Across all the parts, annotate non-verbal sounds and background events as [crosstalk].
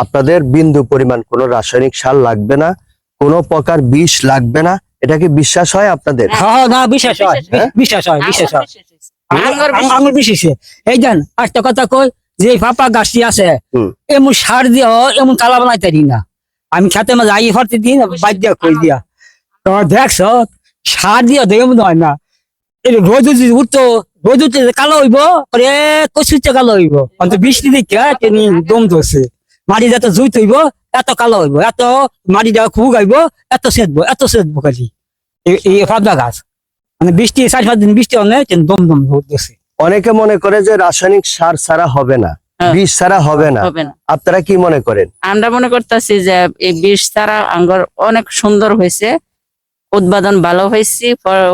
আপনাদের বিন্দু পরিমাণ কোনো রাসায়নিক সার লাগবে না কোনো প্রকার বিষ লাগবে না এটা কি বিশ্বাস হয় আপনাদের? হ্যাঁ না বিশ্বাস হয় হ্যাঁ? বিশ্বাস হয় বিশ্বাস হয়। আঙ্গুর আঙ্গুর- আঙ্গুর এই দেন একটা কথা কই যে ফাপা গাছটি আছে এমন সার দিয়ে এমন কালা বানাইতে না। আমি খেতে মাঝে আই হরতে দিই না বাদ দিয়া কই দিয়া। তো দেখছ সার দিয়ে এমন হয় না। রোদ যদি উঠতো রোদ উঠতে কালো হইব কচুতে কালো হইব। অন্ত বৃষ্টি দেখে দম ধরছে। মাটি যত জুই হইব এত কালো হইব এত মাটি দেওয়া খুব গাইব এত সেদব এত সেদব খালি এই- ফাবদা গাছ। মানে বৃষ্টি চার পাঁচ দিন বৃষ্টি হলে তিনি দম দম ধরছে অনেকে মনে করে যে রাসায়নিক সার ছাড়া হবে না হ্যাঁ। বিষ ছাড়া হবে না। আপনারা কি মনে করেন? আমরা মনে করতেছি যে এই বীজ তারা আঙ্গুর অনেক সুন্দর হয়েছে উৎপাদন ভালো হয়েছে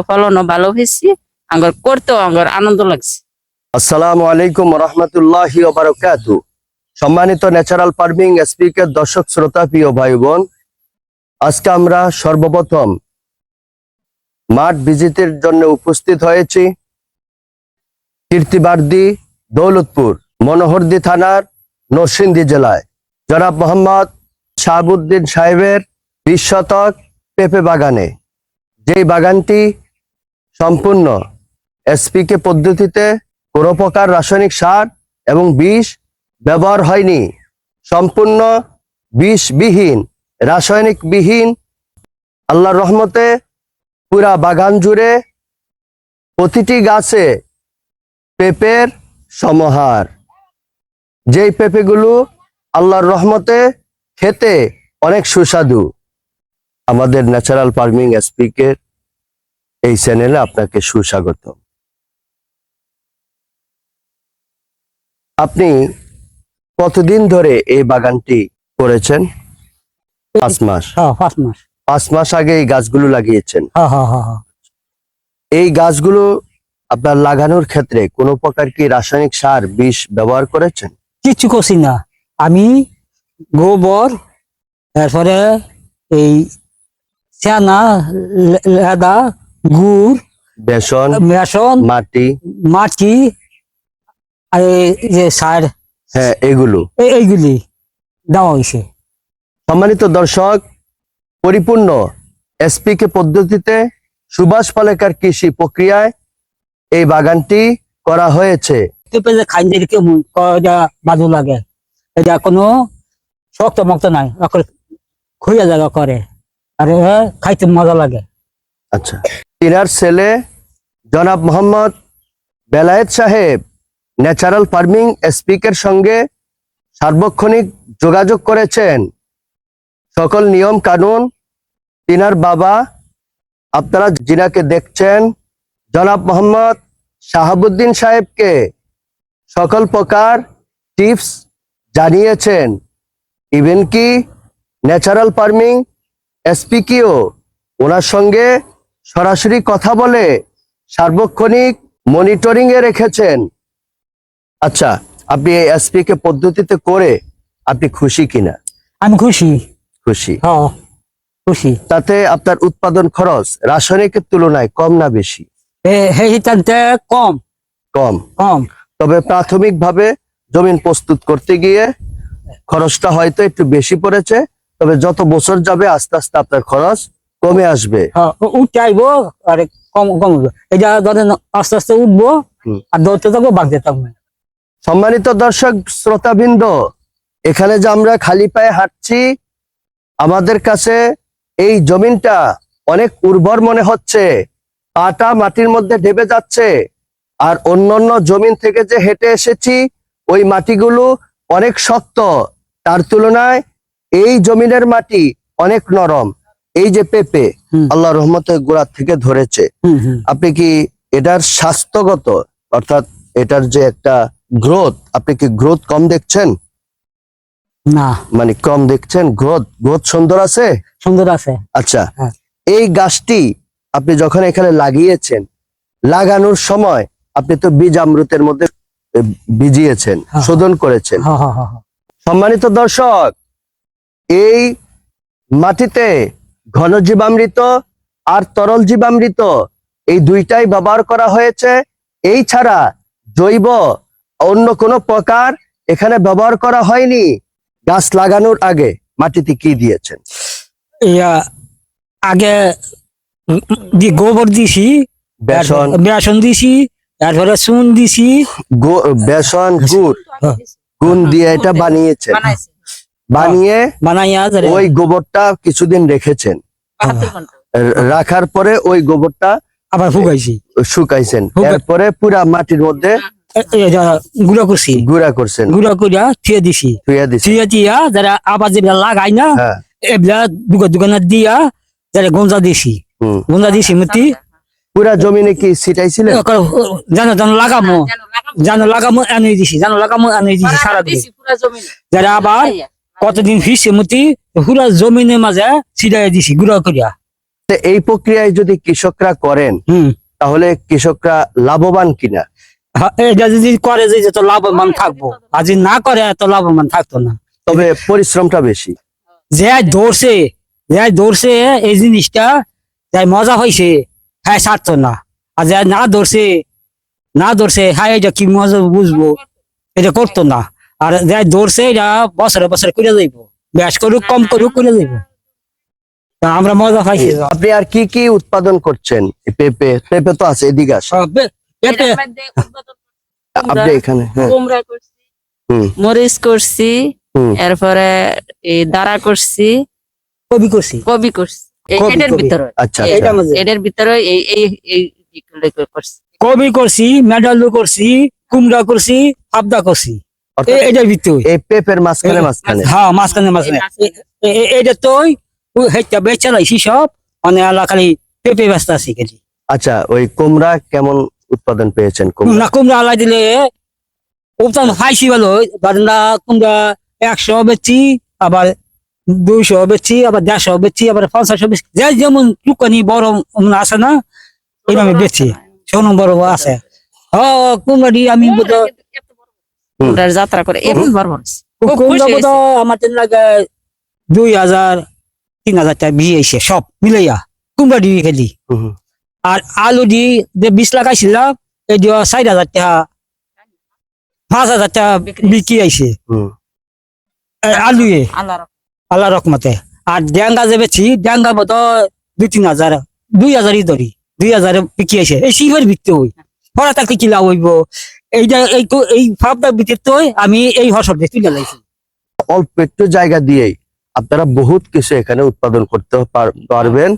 ফলনও ভালো হয়েছে আঙ্গুর করতেও আঙ্গুর আনন্দ লাগছে। আসসালামু আলাইকুম রহমতুল্লাহ বারকাতু সম্মানিত ন্যাচারাল ফার্মিং স্পিকের দর্শক, শ্রোতা, প্রিয় ভাই বোন আজকে আমরা সর্বপ্রথম মাঠ ভিজিটের জন্য উপস্থিত হয়েছি কীর্তিবার্দি দৌলতপুর, মনোহরদি থানার নরসিংদী জেলায়। জনাব মোহাম্মদ শাহাবুদ্দিন সাহেবের বিশ শতক পেঁপে বাগানে। যেই বাগানটি সম্পূর্ণ এসপিকে পদ্ধতিতে কোনো প্রকার রাসায়নিক সার এবং বিষ ব্যবহার হয়নি। সম্পূর্ণ বিষবিহীন রাসায়নিক বিহীন আল্লাহর রহমতে পুরা বাগান জুড়ে প্রতিটি গাছে পেঁপের সমাহার। যেই পেঁপেগুলো আল্লাহর রহমতে খেতে অনেক সুস্বাদু। আমাদের ন্যাচারাল ফার্মিং এসপিকে এই চ্যানেলে আপনাকে সুস্বাগত আপনি কতদিন ধরে এই বাগানটি করেছেন? পাঁচ মাস। হ্যাঁ পাঁচ মাস। পাঁচ মাস আগে এই গাছগুলো লাগিয়েছেন। হ্যাঁ হ্যাঁ এই গাছগুলো আপনার লাগানোর ক্ষেত্রে কোনো প্রকার কি রাসায়নিক সার বিষ ব্যবহার করেছেন? কিছু করছি না। আমি গোবর তারপরে এই চানা লেদা গুড় বেসন বেসন মাটি। মাটি আর এই যে সার হ্যাঁ এগুলো। এই- এইগুলি দেওয়া হয়েছে। সম্মানিত দর্শক পরিপূর্ণ এসপিকে পদ্ধতিতে সুভাষ পালেকার কৃষি প্রক্রিয়ায় এই বাগানটি করা হয়েছে। বাজু লাগে। এটা কোনো শক্ত মক্ত নাই খুঁজে জায়গা করে। আর খাইতে মজা লাগে। আচ্ছা। তিনার ছেলে জনাব মোহাম্মদ বেলায়েত সাহেব ন্যাচারাল ফার্মিং স্পিকের সঙ্গে সার্বক্ষণিক যোগাযোগ করেছেন। সকল নিয়ম কানুন, তিনার বাবা, আপনারা যিনাকে দেখছেন, জনাব মোহাম্মদ শাহাবুদ্দিন সাহেবকে সকল প্রকার টিপস জানিয়েছেন। ইভেন কি ন্যাচারাল ফার্মিং এসপিকিও ওনার সঙ্গে সরাসরি কথা বলে সার্বক্ষণিক মনিটরিংয়ে রেখেছেন। আচ্ছা আপনি এই এসপিকে পদ্ধতিতে করে আপনি খুশি কিনা? আমি খুশি। খুশি? হ্যাঁ খুশি। তাতে আপনার উৎপাদন খরচ রাসায়নিকের তুলনায় কম না বেশি? কম। কম। কম। তবে প্রাথমিকভাবে জমিন প্রস্তুত করতে গিয়ে খরচটা হয়তো একটু বেশি পড়েছে তবে যত বছর যাবে আস্তে আস্তে আপনার খরচ কমে আসবে। হ্যাঁ, উঠতে আইবো আর কম কম। এটা ধরেন আস্তে আস্তে উঠবো। আর দৌড়তে থাকব বাগতে থাকব। সম্মানিত দর্শক শ্রোতাবৃন্দ এখানে যে আমরা খালি পায়ে হাঁটছি আমাদের কাছে এই জমিনটা অনেক উর্বর মনে হচ্ছে। পাটা মাটির মধ্যে ঢেবে যাচ্ছে। আর অন্যান্য জমিন থেকে যে হেঁটে এসেছি ওই মাটিগুলো অনেক শক্ত। তার তুলনায় এই জমিনের মাটি অনেক নরম। এই যে পেঁপে। আল্লাহ রহমতের গোড়া থেকে ধরেছে। আপনি কি এটার স্বাস্থ্যগত অর্থাৎ এটার যে একটা গ্রোথ আপনি কি গ্রোথ কম দেখছেন না মানে কম দেখছেন গ্রোথ গ্রোথ সুন্দর আছে সুন্দর আছে আচ্ছা হ্যাঁ। এই গাছটি আপনি যখন এখানে লাগিয়েছেন লাগানোর সময় আপনি তো বীজ আমৃতের মধ্যে ভিজিয়েছেন হ্যাঁ। শোধন করেছেন হ্যাঁ। সম্মানিত দর্শক এই মাটিতে ঘন জীবামৃত আর তরল জীবামৃত এই দুইটাই ব্যবহার করা হয়েছে এই ছাড়া জৈব অন্য কোনো প্রকার এখানে ব্যবহার করা হয়নি। গাছ লাগানোর আগে মাটিতে কি দিয়েছেন? ইয়া আগে দি গোবর দিছি বেসন। বেসন দিছি তারপরে চুন দিছি। গো- বেসন গুড়। গুণ দিয়ে এটা বানিয়েছেন। বানিয়ে বানাইয়া ওই গোবরটা কিছুদিন রেখেছেন। রাখার পরে ওই গোবরটা আবার ফুগাইছি শুকাইছেন। শুকা- এরপরে পুরা মাটির মধ্যে গুঁড়া করছি। গুঁড়া করছেন। গুঁড়া করিয়া থিয়ে দিছি। থুইয়া দিছেন। থিয়ে দিয়া যারা আবার যেগুলা লাগাই না হ্যাঁ। এগুলা দোকান দোকানে দিয়া যারা গঞ্জা দিছি। গঞ্জা দিছি মতি পুরা জমিনে কি ছিটাইছিলেন? জানো জানো লাগামো। জানো লাগামো এনে দিছি। জানো লাগামো এনে দিছি সারা দিন। যারা আবার কতদিন ফিরছে মতি পুরা জমিনের মাঝে ছিড়াই দিছি গুঁড়া করিয়া। এই প্রক্রিয়ায় যদি কৃষকরা করেন হম। তাহলে কৃষকরা লাভবান কিনা? এটা যদি করে যে তো লাভবান থাকব আর যদি না করে এত লাভবান থাকতো না। তবে পরিশ্রমটা বেশি। যে ধরছে যে ধরছে এই জিনিসটা যাই মজা হয়েছে হ্যাঁ ছাড়তো না। আর যে না ধরছে না ধরছে হ্যাঁ এটা কি মজা বুঝব এটা করতো না। আর যে ধরছে এটা বছরে বছরে করে যাইবো ব্যাস করুক কম করুক করে যাইবো। তা আমরা মজা পাইছি। আপনি আর কি কি উৎপাদন করছেন পেঁপে? পেঁপে তো আছে এদিকে আপনি এখানে হ্যাঁ। কুমড়া করছি মরিচ করছি এরপরে এই দাঁড়া করছি কবি করছি। কবি করছি। এটার ভিতরে। আচ্ছা এই- এটা মাঝে এটার ভিতরে এই এই এই এইগুলো করছি। কবি করছি মেডালু করছি কুমড়া করছি করছি। অর্থাৎ এ- এটার ভিতরে। এই পেঁপের মাঝখানে এই- মাঝখানে। হ্যাঁ মাঝখানে মাঝখানে। এ- এ- এটা তো হেঁটে বেচে সব মানে আলা খালি পেঁপে ব্যস্ত আছি খালি আচ্ছা ওই কুমড়া কেমন উৎপাদন পেয়েছেন কুমড়া। না কুমড়া আলাই দিলে উত্তম পাইছি ভালো না কুমড়া একশো বেচি আবার দুইশো বেচি আবার দেড়শো বেচি আবার পঞ্চাশশো বেচি যে যেমন টুকানি বড় আছে না এইভাবে বেচি সোনম বড় আছে। হ কুমড়াটি আমি বোধ কুমড়ার যাত্রা করে এমন বড় কুমড়া বোধ আমার লাগে দুই হাজার তিন হাজার টাকা বিয়ে সব মিলাইয়া। কুমড়া দিয়ে খেলি। আর আলু দি যে বীজ লাগাইছিলাম এই দিয়া চার হাজার টাকা পাঁচ হাজার টাকা বিক্রি আইছে। আলুয়ে। আল্লাহর আল্লাহ রকমতে আর ড্যাঙ্গা যে বেছি ড্যাঙ্গা মতো দুই তিন হাজার দুই হাজারই ধরি দুই হাজারে বিক্রি আইছে। এই শিবের ভিত্তি হই পড়া তাকে কি লাভ হইব? এইটা এই এই ভাবটার ভিত্তিতে আমি এই ফসল দিয়ে তুলে লাইছি অল্প একটু জায়গা দিয়েই আপনারা বহুত কিছু এখানে উৎপাদন করতে পার- পারবেন।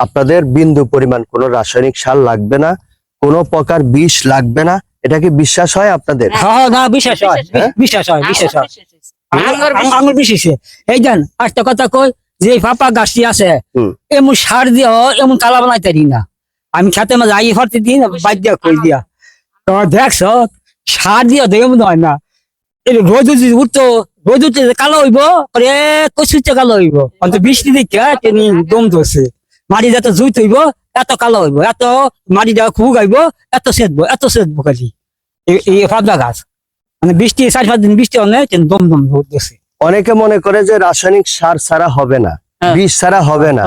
আপনাদের বিন্দু পরিমাণ কোনো রাসায়নিক সার লাগবে না কোনো প্রকার বিষ লাগবে না এটা কি বিশ্বাস হয় আপনাদের? হ্যাঁ না বিশ্বাস হয় হ্যাঁ? বিশ্বাস হয় বিশ্বাস হয়। এই দেন একটা কথা কই যে ফাপা গাছটি আছে। এমন সার দিয়া এমন কালা বানাই তারি না। আমি খেতে মাঝে আই হরতে দিন বাদ দিয়া কই দিয়া। তো দেখছ সার দিয়া তো এমন হয় না। রোদ যদি উঠতো রোদ উঠতে কালো হইব পরে কচুতে কালো হইব। অন্ত বৃষ্টি দেখে দম ধরছে। মাটি যত জুই হইব এত কালো হইব এত মাটি যা খুব গাইব এত সেদবো এত সেদবো খালি এই- এই গাছ। মানে বৃষ্টি চার পাঁচ দিন বৃষ্টি হলে দম দম ধরছে। অনেকে মনে করে যে রাসায়নিক সার ছাড়া হবে না হ্যাঁ। বিষ ছাড়া হবে না।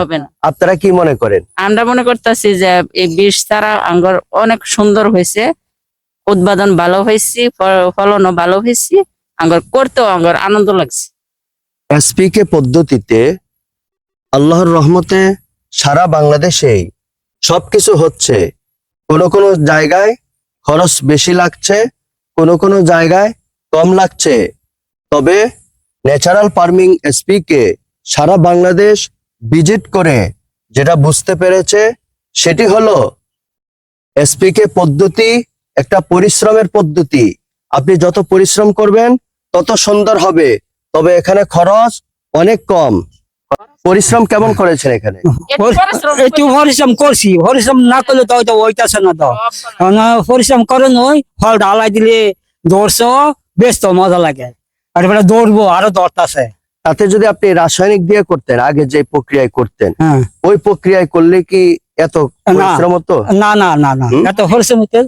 আপনারা কি মনে করেন? আমরা মনে করতেছি যে এই বীজ তারা আঙ্গুর অনেক সুন্দর হয়েছে উৎপাদন ভালো হয়েছে ফলনও ভালো হয়েছে আঙ্গুর করতেও আঙ্গুর আনন্দ লাগছে। এসপিকে পদ্ধতিতে আল্লাহর রহমতে সারা বাংলাদেশেই। সবকিছু হচ্ছে। কোনো কোনো জায়গায় খরচ বেশি লাগছে, কোনো কোনো জায়গায় কম লাগছে। তবে ন্যাচারাল ফার্মিং এসপিকে সারা বাংলাদেশ ভিজিট করে যেটা বুঝতে পেরেছে, সেটি হলো এসপিকে পদ্ধতি, একটা পরিশ্রমের পদ্ধতি। আপনি যত পরিশ্রম করবেন, তত সুন্দর হবে। তবে এখানে খরচ অনেক কম। পরিশ্রম কেমন করেছেন এখানে? একটু পরিশ্রম করছি। পরিশ্রম না করলে তো হয়তো ওইটাছে না তো। পরিশ্রম করে নই ফল ঢালাই দিলে দৌড়ছ বেশ তো মজা লাগে। আর এবারে দৌড়বো আরও দৌড়তাছে তাতে যদি আপনি রাসায়নিক দিয়ে করতেন আগে যে প্রক্রিয়ায় করতেন হ্যাঁ। ওই প্রক্রিয়ায় করলে কি এত না। পরিশ্রম হতো? না না না না? এত পরিশ্রম হইতে?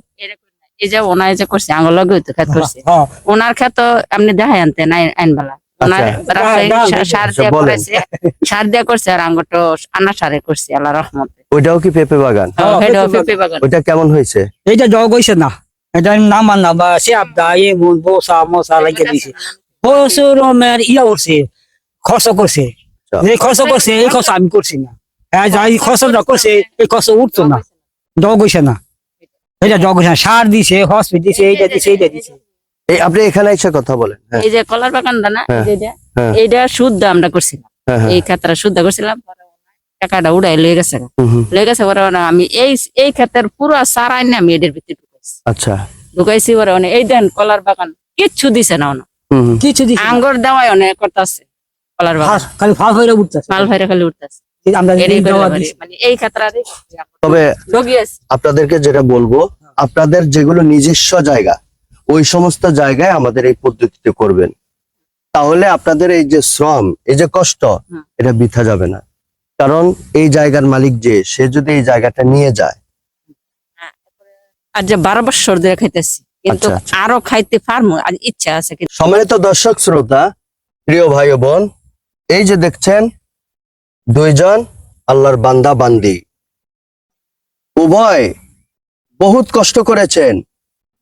এই যে ওনার যে করছে আঙ্গুর লগে তো খেত করছে। হ্যাঁ, ওনার ক্ষেত আপনি দেখাই আনতেন আইনবেলা। আচ্ছা। সার আচ্ছা, ওইটাও কি পেঁপে বাগান? হ্যাঁ, ওইটা কেমন হয়েছে? এইটা জগ হইছে না। এটা নাম না বা সে আবদা এ বসা মশা লাগিয়ে দিছে। প্রচুর ইয়া করছে খরচ করছে। আচ্ছা। যে খরচ করছে এই খরচ আমি করছি না। হ্যাঁ এই খরচটা করছে এই খরচ উঠতো না। জগ হইছে না। এটা জগ হইছে না। সার দিছে হসপিটাল দিছে এইটা দিছে এইটা দিছে। এই আপনি এখানে এসে কথা বলেন হ্যাঁ এই যে কলার বাগানটা না হ্যাঁ, এটা, হ্যাঁ। এইটা শুদ্ধ আমরা করছিলাম। এই ক্ষেত্রে শুদ্ধ করছিলাম পরে টাকাটা উড়াই লয়ে গেছে। লয়ে গেছে পরে ওরা আমি এই এই ক্ষেত্রের পুরো সারাই না আমি এদের ভিতরে ঢুকাইছি আচ্ছা ঢুকাইছি পরে অনেক এই দেন কলার বাগান কিচ্ছু দিছে না ওনা। কিছু দিছে না। আঙ্গুর দেওয়াই অনেক করতেছে কলার বাগান খালি ফাল হয়ে উঠতেছে মাল ভাইরা খালি উঠতেছে। মানে এই ক্ষেত্রে তবে আপনাদেরকে যেটা বলব আপনাদের যেগুলো নিজস্ব জায়গা ওই সমস্ত জায়গায় আমাদের এই পদ্ধতিতে করবেন। তাহলে আপনাদের এই যে শ্রম এই যে কষ্ট এটা বৃথা যাবে না। কারণ এই জায়গার মালিক যে সে যদি এই জায়গাটা নিয়ে যায়। আর যে বারো বছর ধরে খাইতেছি কিন্তু আচ্ছা, আচ্ছা। আরও খাইতে পারব আর ইচ্ছা আছে কিন্তু। সম্মানিত দর্শক শ্রোতা প্রিয় ভাই বোন এই যে দেখছেন দুইজন আল্লাহর বান্দা বান্দি উভয় বহুত কষ্ট করেছেন।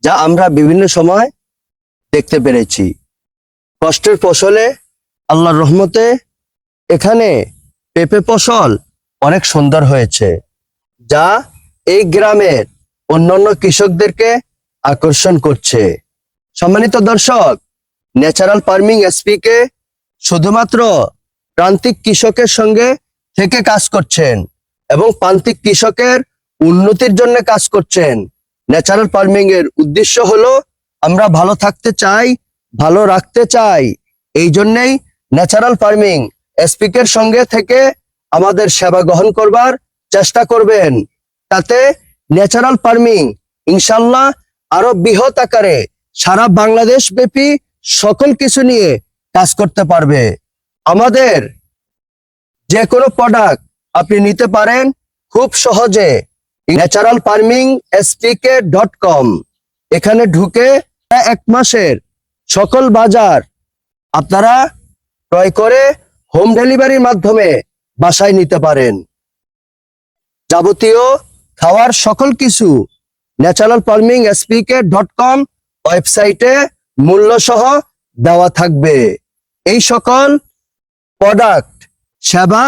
যা আমরা বিভিন্ন সময় দেখতে পেরেছি। কষ্টের ফসলে আল্লাহর রহমতে এখানে পেঁপে ফসল অনেক সুন্দর হয়েছে, যা এই গ্রামের অন্যান্য কৃষকদেরকে আকর্ষণ করছে। সম্মানিত দর্শক, ন্যাচারাল ফার্মিং এসপি কে শুধুমাত্র প্রান্তিক কৃষকের সঙ্গে থেকে কাজ করছেন এবং প্রান্তিক কৃষকের উন্নতির জন্য কাজ করছেন। ন্যাচারাল ফার্মিং এর উদ্দেশ্য হলো, আমরা ভালো থাকতে চাই, ভালো রাখতে চাই। এই জন্যেই ন্যাচারাল ফার্মিং এসপিকের সঙ্গে থেকে আমাদের সেবা গ্রহণ করবার চেষ্টা করবেন। তাতে ন্যাচারাল ফার্মিং ইনশাল্লাহ আরও বৃহৎ আকারে সারা বাংলাদেশ ব্যাপী সকল কিছু নিয়ে কাজ করতে পারবে। আমাদের যে কোনো প্রোডাক্ট আপনি নিতে পারেন খুব সহজে। Natural farming SPK dot com এখানে ঢুকে এক মাসের সকল বাজার আপনারা ক্রয় করে হোম ডেলিভারির মাধ্যমে বাসায় নিতে পারেন। যাবতীয় খাওয়ার সকল কিছু natural farming SPK dot com ওয়েবসাইটে মূল্য সহ দেওয়া থাকবে। এই সকল প্রোডাক্ট সেবা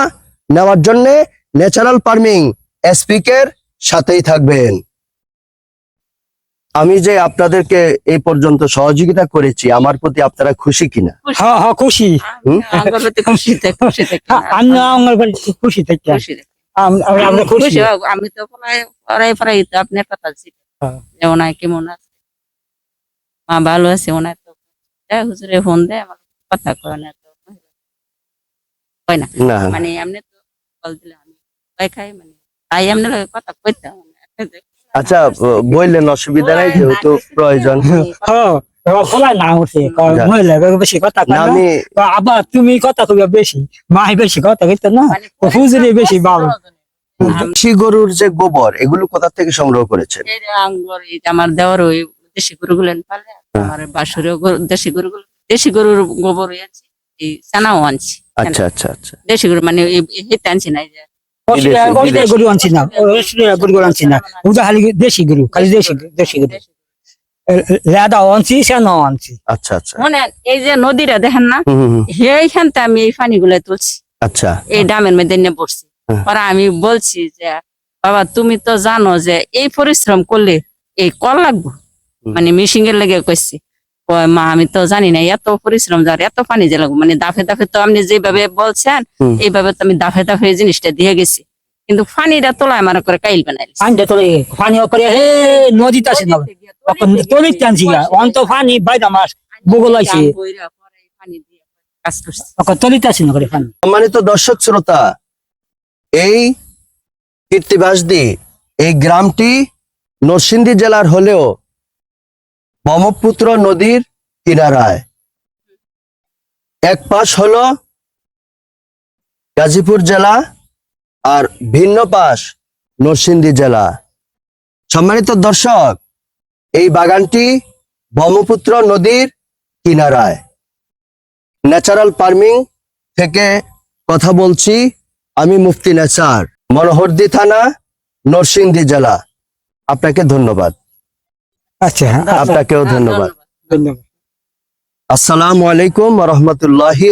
নেওয়ার জন্য ন্যাচারাল ফার্মিং এসপিকের সাথেই থাকবেন। আমি যে আপনাদেরকে এই পর্যন্ত সহযোগিতা করেছি আমার প্রতি আপনারা খুশি কিনা? হ্যাঁ হ্যাঁ খুশি। আমি খুশি থাকি খুশিতে আম- আমরা আমরা খুশি। খুশি আমি তো প্রায় প্রায় প্রায় তো আপনার কথা ছিল। হ্যাঁ। কেমন আছে? মা ভালো আছে ওনায় তো হুজুরে ফোন দেয় আমার কথা কয় না তো হয় না? না। মানে এমনি তো কল দিলে আমি খাই মানে তাই এমনি কথা কইতাম আচ্ছা বললেন অসুবিধা নাই যেহেতু প্রয়োজন। [laughs] হ্যাঁ আবার তুমি কথা বেশি মাই বেশি কথা কইতো না মানে বেশি ভালো। দেশি গরুর যে গোবর এগুলো কোথা থেকে সংগ্রহ করেছেন? আমার দেওয়ার ওই দেশি গরুগুলো পালে আমার বাসুরেও গরু- দেশি গরুগুলো দেশি গরুর গোবর এই চানাও আনছি। আচ্ছা আচ্ছা আচ্ছা। দেশি গরু মানে এই হেতে আনছি না গরু আনছি না গরু আনছি না। ওটা খালি দেশি গরু খালি দেশি দেশি গরু। লেদা আনছি সেনাও আনছি। আচ্ছা আচ্ছা। মনে এই যে নদীটা দেখেন না আমি এই পানি গুলো তুলছি। আচ্ছা। এই ডামের মধ্যে নিয়ে পড়ছি। হ্যাঁ। আমি বলছি যে বাবা তুমি তো জানো যে এই পরিশ্রম করলে এই কল লাগবো। মানে মিশিং এর লেগে কইছি। কয় মা আমি তো জানি না এত পরিশ্রম যার এত পানি যে লাগবো। মানে দাফে দাফে তো আপনি যেভাবে বলছেন এইভাবে তো আমি দাফে দাফে এই জিনিসটা দিয়ে গেছি। কিন্তু পানিটা তোলা আমার করে কাইল বানাই পানিটা তোলে পানি করে হে নদীতে আছে না। তোলে টানছি অন্ত পানি বাইরা মাছ বগল আইছে তলিতে আছে না করে পানি। সম্মানিত দর্শক শ্রোতা এই কীর্তিবাসদি এই গ্রামটি নরসিংদী জেলার হলেও ব্রহ্মপুত্র নদীর কিনারায়। এক পাশ হল গাজীপুর জেলা আর ভিন্ন পাশ নরসিংদী জেলা। সম্মানিত দর্শক, এই বাগানটি ব্রহ্মপুত্র নদীর কিনারায়। ন্যাচারাল ফার্মিং থেকে কথা বলছি আমি মুফতি নেচার, মনোহরদি থানা, নরসিংদী জেলা। আপনাকে ধন্যবাদ। আচ্ছা আপনাকেও ধন্যবাদ। ধন্যবাদ। আসসালামু আলাইকুম রহমতুল্লাহি